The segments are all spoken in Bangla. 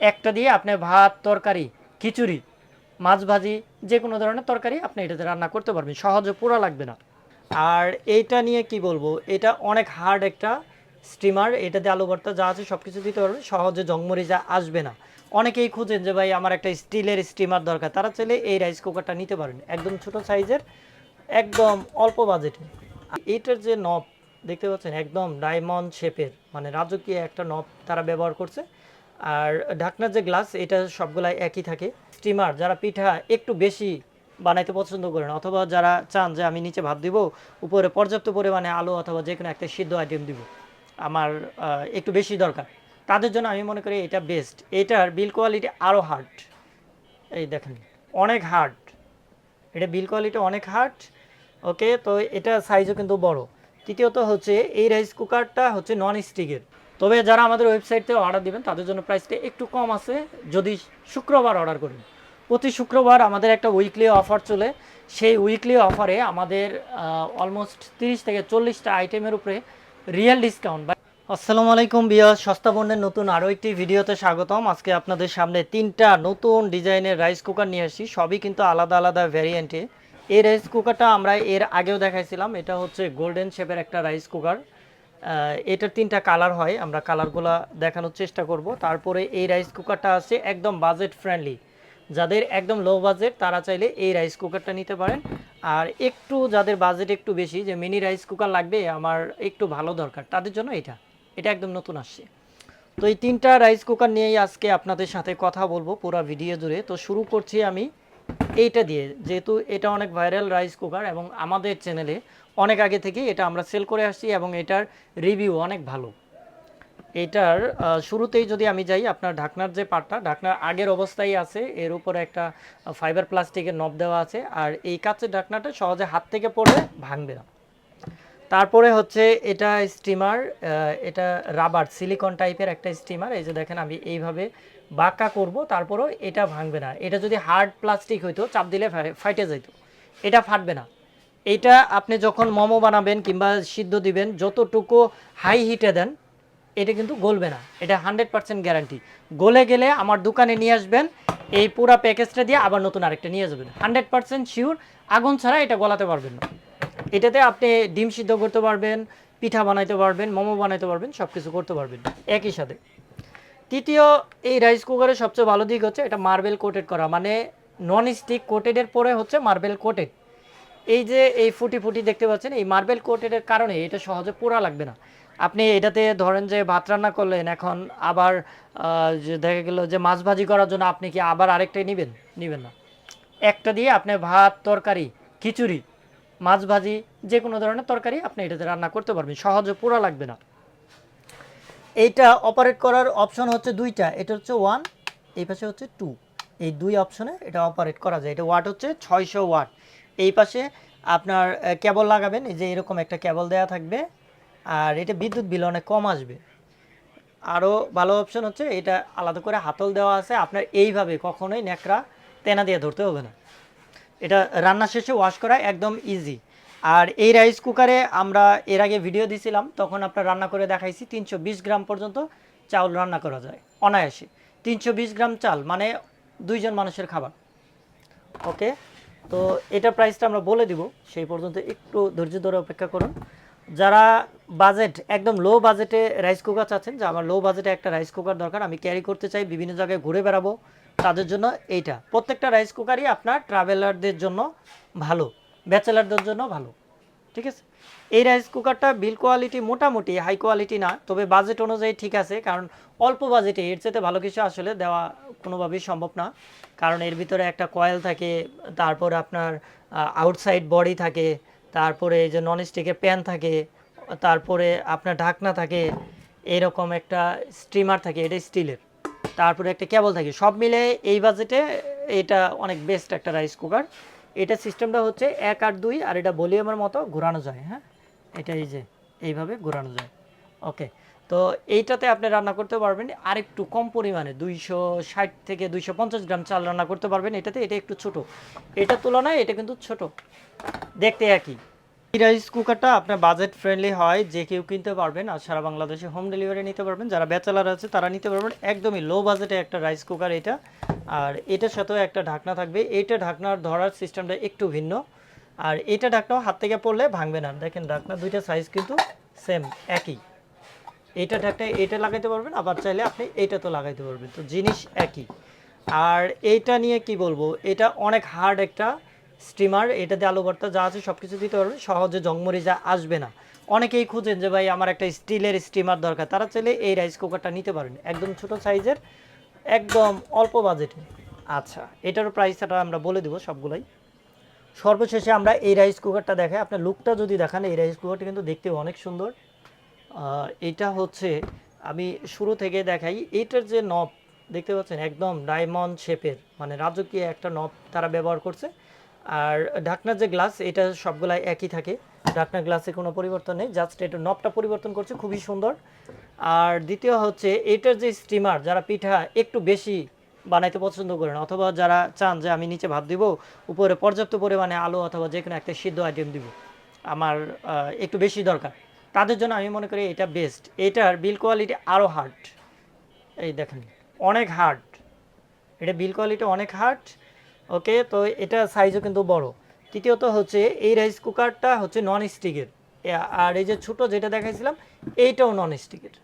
একটা দিয়ে আপনি ভাত, তরকারি, খিচুড়ি, মাছ ভাজি, যে কোনো ধরনের তরকারি আপনি এটাতে রান্না করতে পারবেন। সহজে পোড়া লাগবে না। আর এইটা নিয়ে কি বলব, এটা অনেক হার্ড একটা স্টিমার এটাতে আলু ভর্তা যা আছে সব কিছু দিতে পারবেন সহজে জংমরিচা আসবে না। অনেকেই খুঁজেন যে, ভাই, আমার একটা স্টিলের স্টিমার দরকার। তারা চাইলে এই রাইস কুকারটা নিতে পারেন, একদম ছোট সাইজের একদম অল্প বাজেটে এইটার যে নব দেখতে পাচ্ছেন, একদম ডায়মন্ড শেপের মানে রাজকীয় একটা নব তারা ব্যবহার করছে। আর ঢাকনার যে গ্লাস, এটা সবগুলাই একই থাকে। স্টিমার, যারা পিঠা একটু বেশি বানাইতে পছন্দ করেন, অথবা যারা চান যে আমি নিচে ভাত দিব, উপরে পর্যাপ্ত পরিমাণে আলু অথবা যে কোনো একটা সিদ্ধ আইটেম দিব, আমার একটু বেশি দরকার। তাদের জন্য আমি মনে করি এটা বেস্ট এটার বিল কোয়ালিটি আরও হার্ড এই দেখেন, অনেক হার্ড এটা বিল কোয়ালিটি অনেক হার্ড ওকে তো এটা সাইজও কিন্তু বড়। তৃতীয়ত হচ্ছে এই রাইস কুকারটা হচ্ছে নন স্টিকের তবে যারা আমাদের ওয়েবসাইট থেকে অর্ডার দিবেন, তাদের জন্য প্রাইসটা একটু কম আছে। যদি শুক্রবার অর্ডার করেন, প্রতি শুক্রবার আমাদের একটা উইকলি অফার চলে। সেই উইকলি অফারে আমাদের অলমোস্ট তিরিশ থেকে চল্লিশটা আইটেমের উপরে রিয়েল ডিসকাউন্ট আসসালামু আলাইকুম বিয়া সস্তা পণ্যের নতুন আরও একটি ভিডিওতে স্বাগতম। আজকে আপনাদের সামনে তিনটা নতুন ডিজাইনের রাইস কুকার নিয়ে আসি সবই কিন্তু আলাদা আলাদা ভ্যারিয়েন্টে এই রাইস কুকারটা আমরা এর আগেও দেখাইছিলাম। এটা হচ্ছে গোল্ডেন শেপের একটা রাইস কুকার এটার তিনটা কালার হয়, আমরা কালারগুলো দেখানোর চেষ্টা করব। তারপরে এই রাইস কুকারটা আছে একদম বাজেট ফ্রেন্ডলি যাদের একদম লো বাজেট তারা চাইলে এই রাইস কুকারটা নিতে পারেন। আর একটু যাদের বাজেট একটু বেশি, যে মিনি রাইস কুকার লাগবে, আমার একটু ভালো দরকার। তাদের জন্য এটা। এটা একদম নতুন আসছে। তো এই তিনটা রাইস কুকার নিয়েই আজকে আপনাদের সাথে কথা বলব পুরো ভিডিও জুড়ে। তো শুরু করছি আমি এইটা দিয়ে, যেহেতু এটা অনেক ভাইরাল রাইস কুকার এবং আমাদের চ্যানেলে অনেক আগে থেকে এটা আমরা সেল করে আসছি এবং এটার রিভিউ অনেক ভালো। এটার শুরুতেই যদি আমি যাই, আপনার ঢাকনার যে পাটটা, ঢাকনার আগের অবস্থায় আছে, এর উপরে একটা ফাইবার প্লাস্টিকের নব দেওয়া আছে, আর এই কাচের ঢাকনাটা সহজে হাত থেকে পড়লে ভাঙবে না। তারপরে হচ্ছে এটা স্টিমার এটা রাবার, সিলিকন টাইপের একটা স্টিমার। এই যে দেখেন আমি এইভাবে বাঁকা করব, তারপরও এটা ভাঙবে না। এটা যদি হার্ড প্লাস্টিক হইতো, চাপ দিলে ফাইটে যেত এটা ফাটবে না। এটা আপনি যখন মোমো বানাবেন কিংবা সিদ্ধ দিবেন, যতটুকু হাই হিটে দেন, এটা কিন্তু গলবে না। এটা হান্ড্রেড পার্সেন্ট গ্যারান্টি গলে গেলে আমার দোকানে নিয়ে আসবেন, এই পুরো প্যাকেজটা দিয়ে আবার নতুন আরেকটা নিয়ে যাবেন। হান্ড্রেড পার্সেন্ট শিওর আগুন ছাড়া এটা গলাতে পারবেন না। এটাতে আপনি ডিম সিদ্ধ করতে পারবেন, পিঠা বানাইতে পারবেন, মোমো বানাইতে পারবেন সব কিছু করতে পারবেন, একই সাথে। তৃতীয়, এই রাইস কুকারের সবচেয়ে ভালো দিক হচ্ছে এটা মার্বেল কোটেড করা মানে নন স্টিক কোটেডের পরে হচ্ছে মার্বেল কোটেড এই যে এই ফুটি ফুটি দেখতে পাচ্ছেন, এই মার্বেল কোটেডের কারণে এটা সহজে পোড়া লাগবে না। আপনি এটাতে ধরেন যে ভাত রান্না করলেন, এখন আবার দেখা গেল যে মাছ ভাজি করার জন্য আপনি কি আবার আরেকটাই নেবেন? নেবেন না। একটা দিয়ে আপনি ভাত, তরকারি, খিচুড়ি মাছ ভাজি, যে কোনো ধরনের তরকারি আপনি এটাতে রান্না করতে পারবেন। সহজে পোড়া লাগবে না। এইটা অপারেট করার অপশন হচ্ছে দুইটা। এটা হচ্ছে ওয়ান এই পাশে হচ্ছে টু এই দুই অপশনে এটা অপারেট করা যায়। এটা ওয়াট হচ্ছে ছয়শো ওয়াট এই পাশে আপনার কেবল লাগাবেন, এই যে এরকম একটা কেবল দেওয়া থাকবে, আর এটা বিদ্যুৎ বিল অনেক কম আসবে। আরও ভালো অপশন হচ্ছে, এটা আলাদা করে হাতল দেওয়া আছে। আপনার এইভাবে কখনোই ন্যাকড়া তেনা দিয়ে ধরতে হবে না। এটা রান্না শেষে ওয়াশ করা একদম ইজি আর এই রাইস কুকারে আমরা এর আগে ভিডিও দিছিলাম, তখন আপনার রান্না করে দেখাইছি তিনশো বিশ গ্রাম পর্যন্ত চাউল রান্না করা যায়, অনায়াসে। তিনশো বিশ গ্রাম চাল মানে দুইজন মানুষের খাবার। ওকে তো এটার প্রাইসটা আমরা বলে দিব, সেই পর্যন্ত একটু ধৈর্য ধরে অপেক্ষা করুন। যারা বাজেট একদম লো বাজেটে রাইস কুকার চাচ্ছেন যে আমার লো বাজেটে একটা রাইস কুকার দরকার, আমি ক্যারি করতে চাই, বিভিন্ন জায়গায় ঘুরে বেড়াবো তাদের জন্য এইটা। প্রত্যেকটা রাইস কুকারই আপনার ট্রাভেলারদের জন্য ভালো ব্যাচেলারদের জন্য ভালো, ঠিক আছে? এই রাইস কুকারটা বিল কোয়ালিটি মোটামুটি হাই কোয়ালিটি না, তবে বাজেট অনুযায়ী ঠিক আছে, কারণ অল্প বাজেটে এর চেয়ে ভালো কিছু আসলে দেওয়া কোনোভাবেই সম্ভব না, কারণ এর ভিতরে একটা কয়েল থাকে, তারপর আপনার আউটসাইড বডি থাকে, তারপরে এই যে নন স্টিকের প্যান থাকে, তারপরে আপনার ঢাকনা থাকে, এরকম একটা স্টিমার থাকে, এটা স্টিলের তারপরে একটা কেবল থাকে। সব মিলে এই বাজেটে এটা অনেক বেস্ট একটা রাইস কুকার এটা সিস্টেমটা হচ্ছে এক আর দুই, আর এটা ভলিউমের মতো ঘোরানো যায় হ্যাঁ? এটা এই যে, এইভাবে ঘোরানো যায়। ওকে তো এইটাতে আপনি রান্না করতে পারবেন আর একটু কম পরিমাণে, দুইশো ষাট থেকে দুইশো পঞ্চাশ গ্রাম চাল রান্না করতে পারবেন। এটাতে এটা একটু ছোট। এটার তুলনায় এটা কিন্তু ছোট। দেখতে একই। রাইস কুকারটা আপনার বাজেট ফ্রেন্ডলি হয়, যে কেউ কিনতে পারবেন আর সারা বাংলাদেশে হোম ডেলিভারি নিতে পারবেন। যারা ব্যাচেলার আছে, তারা নিতে পারবেন একদমই লো বাজেটে একটা রাইস কুকার এটা। আর এটার সাথেও একটা ঢাকনা থাকবে। এটা ঢাকনার ধরার সিস্টেমটা একটু ভিন্ন। আর এটা ঢাকনাও হাত থেকে পড়লে ভাঙবে না। দেখেন ঢাকনা দুইটা সাইজ কিন্তু সেম একই। এটা ঢাকনা এটা লাগাইতে পারবেন, আবার চাইলে আপনি এইটা তো লাগাইতে পারবেন। তো জিনিস একই। আর এইটা নিয়ে কি বলব? এটা অনেক হার্ড একটা স্টিমার এটাতে আলু ভর্তা যা আছে সব কিছু দিতে পারবেন সহজে জংমরি যা আসবে না। অনেকেই খুঁজেন যে ভাই আমার একটা স্টিলের স্টিমার দরকার, তারা চাইলে এই রাইস কুকারটা নিতে পারেন, একদম ছোট সাইজের একদম অল্প বাজেটে আচ্ছা এটারও প্রাইসটা আমরা বলে দেবো সবগুলাই। সর্বশেষে আমরা এই রাইস কুকারটা দেখাই, আপনার লুকটা যদি দেখান, এই রাইস কুকারটা কিন্তু দেখতে অনেক সুন্দর। এটা হচ্ছে, আমি শুরু থেকে দেখাই, এটার যে নব দেখতে পাচ্ছেন, একদম ডায়মন্ড শেপের মানে রাজকীয় একটা নব তারা ব্যবহার করছে। আর ঢাকনার যে গ্লাস এটা সবগুলাই একই থাকে। ঢাকনার গ্লাসে কোনো পরিবর্তন নেই জাস্ট এটা নবটা পরিবর্তন করছে, খুবই সুন্দর। আর দ্বিতীয় হচ্ছে, এটার যে স্টিমার যারা পিঠা একটু বেশি বানাইতে পছন্দ করেন, অথবা যারা চান যে আমি নিচে ভাত দিব, উপরে পর্যাপ্ত পরিমাণে আলু অথবা যে কোনো একটা সিদ্ধ আইটেম দিব, আমার একটু বেশি দরকার। তাদের জন্য আমি মনে করি এটা বেস্ট এটার বিল কোয়ালিটি আরও হার্ড এই দেখেন, অনেক হার্ড এটা বিল কোয়ালিটি অনেক হার্ড ওকে? তো এটা সাইজও কিন্তু বড়। তৃতীয়ত হচ্ছে এই রাইস কুকারটা হচ্ছে নন স্টিকের আর এই যে ছোট যেটা দেখাইছিলাম, এইটাও নন স্টিকের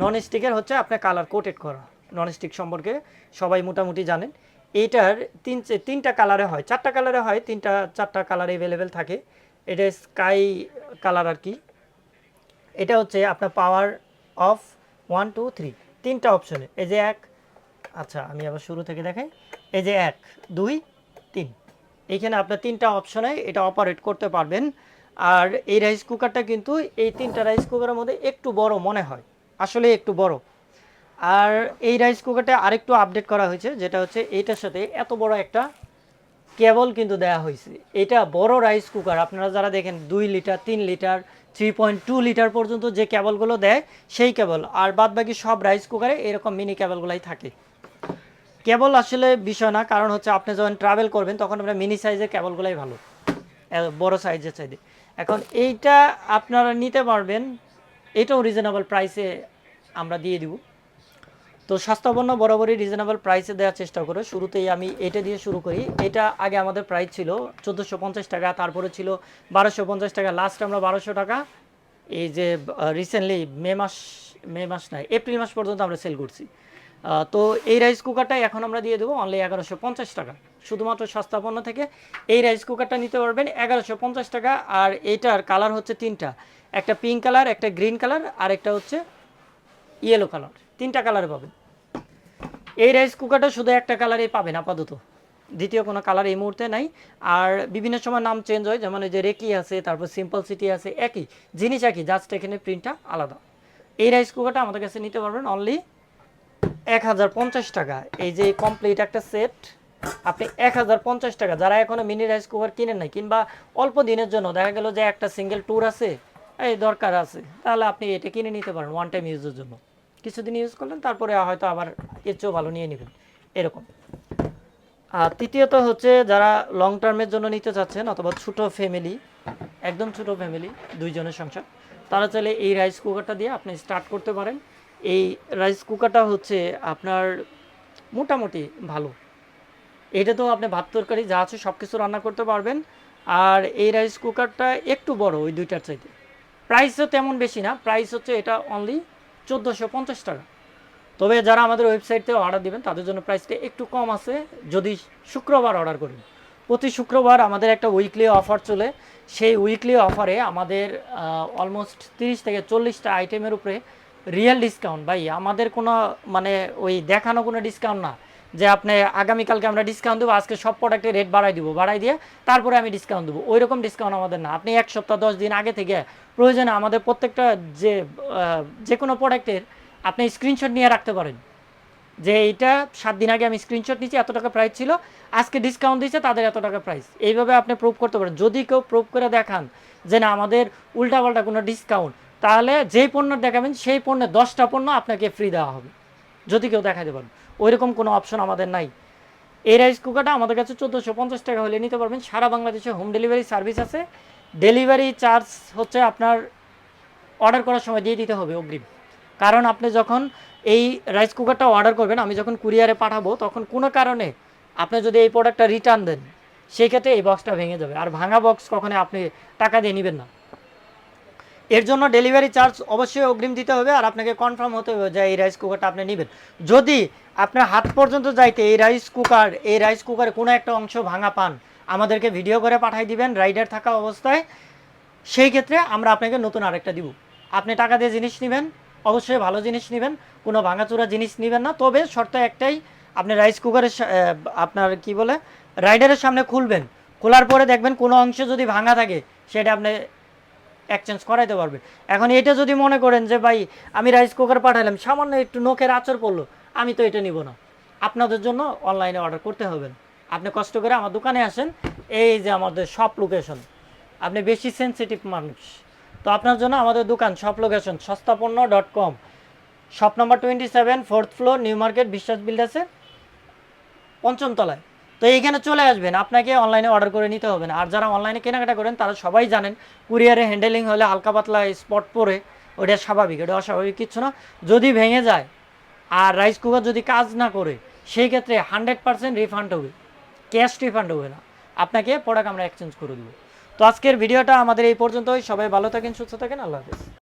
নন স্টিকের হচ্ছে আপনার কালার কোটেড করা। নন স্টিক সম্পর্কে সবাই মোটামুটি জানেন। এইটার তিন তিনটা কালারে হয়। চারটা কালারে হয়, তিনটা, চারটা কালার অ্যাভেলেবেল থাকে। এটা স্কাই কালার আর কি। এটা হচ্ছে আপনার power off one two three তিনটা অপশনে এই যে এক আচ্ছা আমি আবার শুরু থেকে দেখাই। এই যে এক, দুই, তিন। এইখানে আপনার তিনটা অপশনে এটা অপারেট করতে পারবেন। আর এই রাইস কুকারটা কিন্তু এই তিনটা রাইস কুকারের মধ্যে একটু বড় মনে হয়। আসলে একটু বড়। আর এই রাইস কুকারটা আরেকটু আপডেট করা হয়েছে, যেটা হচ্ছে এইটার সাথে এত বড় একটা কেবল কিন্তু দেয়া হয়েছে। এটা বড় রাইস কুকার আপনারা যারা দেখেন দুই লিটার, তিন litre three point two litre পর্যন্ত যে কেবলগুলো দেয়, সেই কেবল। আর বাদ বাকি সব রাইস কুকারে এরকম মিনি কেবলগুলাই থাকে। কেবল আসলে বিষয় না, কারণ হচ্ছে আপনি যখন ট্রাভেল করবেন, তখন আপনার মিনি সাইজের কেবলগুলাই ভালো। বড় সাইজের চাইতে। এখন এইটা আপনারা নিতে পারবেন, এটাও রিজনেবল প্রাইসে আমরা দিয়ে দিব। তো সস্তাপন্ন বরাবরই রিজনেবল প্রাইসে দেওয়ার চেষ্টা করে। শুরুতেই আমি এটা দিয়ে শুরু করি। এটা আগে আমাদের প্রাইস ছিল চোদ্দোশো পঞ্চাশ টাকা, তারপরে ছিল বারোশো পঞ্চাশ টাকা লাস্ট আমরা বারোশো টাকা। এই যে রিসেন্টলি মে মাস মে মাস নয়, এপ্রিল মাস পর্যন্ত আমরা সেল করছি। তো এই রাইস কুকারটাই এখন আমরা দিয়ে দেবো অনলি এগারোশো পঞ্চাশ টাকা। শুধুমাত্র সস্তাপন্ন থেকে এই রাইস কুকারটা নিতে পারবেন এগারোশো পঞ্চাশ টাকা। আর এইটার কালার হচ্ছে তিনটা। একটা পিঙ্ক কালার একটা গ্রিন কালার আর একটা হচ্ছে ইয়েলো কালার তিনটা কালার পাবেন। এই রাইস কুকারটা শুধু একটা কালারেই পাবেন আপাতত। দ্বিতীয় কোনো কালার এই মুহূর্তে নাই। আর বিভিন্ন সময় নাম চেঞ্জ হয়, যেমন যে রেকি আছে, তারপর সিম্পল সিটি আছে, একই। জিনিস একই জাস্ট এখানে প্রিন্টটা আলাদা। এই রাইস কুকারটা আমাদের কাছে নিতে পারবেন অনলি এক হাজার পঞ্চাশ টাকা। এই যে কমপ্লিট একটা সেট আপনি এক হাজার পঞ্চাশ টাকা যারা এখনও মিনি রাইস কুকার কিনেন নাই কিংবা অল্প দিনের জন্য, দেখা গেল যে একটা সিঙ্গেল ট্যুর আছে, এই দরকার আছে, তাহলে আপনি এটা কিনে নিতে পারেন ওয়ান টাইম ইউজের জন্য। কিছুদিন ইউজ করলেন, তারপরে হয়তো আবার এর চেয়েও ভালো নিয়ে নেবেন, এরকম। আর তৃতীয়ত হচ্ছে যারা লং টার্মের জন্য নিতে চাচ্ছেন অথবা ছোট ফ্যামিলি একদম ছোট ফ্যামিলি দুইজনের সংসার, তারা চাইলে এই রাইস কুকারটা দিয়ে আপনি স্টার্ট করতে পারেন। এই রাইস কুকারটা হচ্ছে আপনার মোটামুটি ভালো। এটা তো আপনি ভাত তরকারি যা আছে সব কিছু রান্না করতে পারবেন। আর এই রাইস কুকারটা একটু বড় ওই দুইটার চাইতে। প্রাইসও তেমন বেশি না প্রাইস হচ্ছে এটা অনলি চোদ্দোশো পঞ্চাশ টাকা। তবে যারা আমাদের ওয়েবসাইট থেকে অর্ডার দিবেন, তাদের জন্য প্রাইসটা একটু কম আছে, যদি শুক্রবার অর্ডার করেন। প্রতি শুক্রবার আমাদের একটা উইকলি অফার চলে। সেই উইকলি অফারে আমাদের অলমোস্ট তিরিশ থেকে চল্লিশটা আইটেমের উপরে রিয়েল ডিসকাউন্ট ভাই। আমাদের কোনো মানে ওই দেখানো কোনো ডিসকাউন্ট না। যে আপনি আগামীকালকে আমরা ডিসকাউন্ট দেবো, আজকে সব প্রোডাক্টের রেট বাড়াই দিব, বাড়াই দিয়ে তারপরে আমি ডিসকাউন্ট দেবো। ওই রকম ডিসকাউন্ট আমাদের না। আপনি এক সপ্তাহ, দশ দিন আগে থেকে প্রয়োজনে আমাদের প্রত্যেকটা যে যে কোনো প্রোডাক্টের আপনি স্ক্রিনশট নিয়ে রাখতে পারেন। যে এইটা সাত দিন আগে আমি স্ক্রিনশট নিচ্ছি এত টাকা প্রাইস ছিল, আজকে ডিসকাউন্ট দিচ্ছে তাদের এত টাকা প্রাইস এইভাবে আপনি প্রুভ করতে পারেন। যদি কেউ প্রুভ করে দেখান যে না, আমাদের উল্টাপাল্টা কোনো ডিসকাউন্ট তাহলে যেই পণ্য দেখাবেন, সেই পণ্যে দশটা পণ্য আপনাকে ফ্রি দেওয়া হবে। যদি কেউ দেখাতে পারেন। ওইরকম কোনো অপশন আমাদের নাই। এই রাইস কুকারটা আমাদের কাছে চোদ্দোশো পঞ্চাশ টাকা হলে নিতে পারবেন। সারা বাংলাদেশে হোম ডেলিভারি সার্ভিস আছে। ডেলিভারি চার্জ হচ্ছে আপনার অর্ডার করার সময় দিয়ে দিতে হবে অগ্রিম। কারণ আপনি যখন এই রাইস কুকারটা অর্ডার করবেন, আমি যখন কুরিয়ারে পাঠাবো, তখন কোনো কারণে আপনি যদি এই প্রোডাক্টটা রিটার্ন দেন, সেই ক্ষেত্রে এই বক্সটা ভেঙে যাবে। আর ভাঙা বক্স কখনো আপনি টাকা দিয়ে নেবেন না। এর জন্য ডেলিভারি চার্জ অবশ্যই অগ্রিম দিতে হবে আর আপনাকে কনফার্ম হতে হবে যে এই রাইস কুকারটা আপনি নেবেন। যদি আপনার হাত পর্যন্ত যাইতে এই রাইস কুকার এই রাইস কুকারে কোনো একটা অংশ ভাঙা পান, আমাদেরকে ভিডিও করে পাঠিয়ে দিবেন রাইডার থাকা অবস্থায়। সেই ক্ষেত্রে আমরা আপনাকে নতুন আরেকটা দিব। আপনি টাকা দিয়ে জিনিস নেবেন, অবশ্যই ভালো জিনিস নেবেন, কোনো ভাঙাচোরা জিনিস নেবেন না, তবে শর্ত একটাই, আপনি রাইস কুকারের আপনার কি বলে রাইডারের সামনে খুলবেন, খোলার পরে দেখবেন কোনো অংশ যদি ভাঙা থাকে, সেটা আপনি এক্সচেঞ্জ করাইতে পারবে। এখন এটা যদি মনে করেন যে, ভাই, আমি রাইস কুকার পাঠালাম সামান্য একটু নখের আচর পড়ল, আমি তো এটা নিব না। আপনাদের জন্য অনলাইনে অর্ডার করতে হবে। আপনি কষ্ট করে আমার দোকানে আসেন, এই যে আমাদের সব লোকেশন আপনি বেশি সেনসিটিভ মানুষ। তো আপনার জন্য আমাদের দোকান সব লোকেশন সস্তাপন্ন ডট কম শপ নম্বর twenty seven fourth floor new market Biswas বিল্ডার্সের পঞ্চম তলায়। তো এইখানে চলে আসবেন, আপনাকে অনলাইনে অর্ডার করে নিতে হবে না। আর যারা অনলাইনে কেনাকাটা করেন, তারা সবাই জানেন কুরিয়ারে হ্যান্ডেলিং হলে হালকা পাতলা স্পট পরে, ওটা স্বাভাবিক, ওটা অস্বাভাবিক কিচ্ছু না। যদি ভেঙে যায়, আর রাইস কুকার যদি কাজ না করে, সেই ক্ষেত্রে হান্ড্রেড পার্সেন্ট রিফান্ড হবে। ক্যাশ রিফান্ড হবে না। আপনাকে প্রোডাক্ট আমরা এক্সচেঞ্জ করে দেবো। তো আজকের ভিডিওটা আমাদের এই পর্যন্তই। সবাই ভালো থাকেন, সুস্থ থাকেন। আল্লাহ হাফেজ।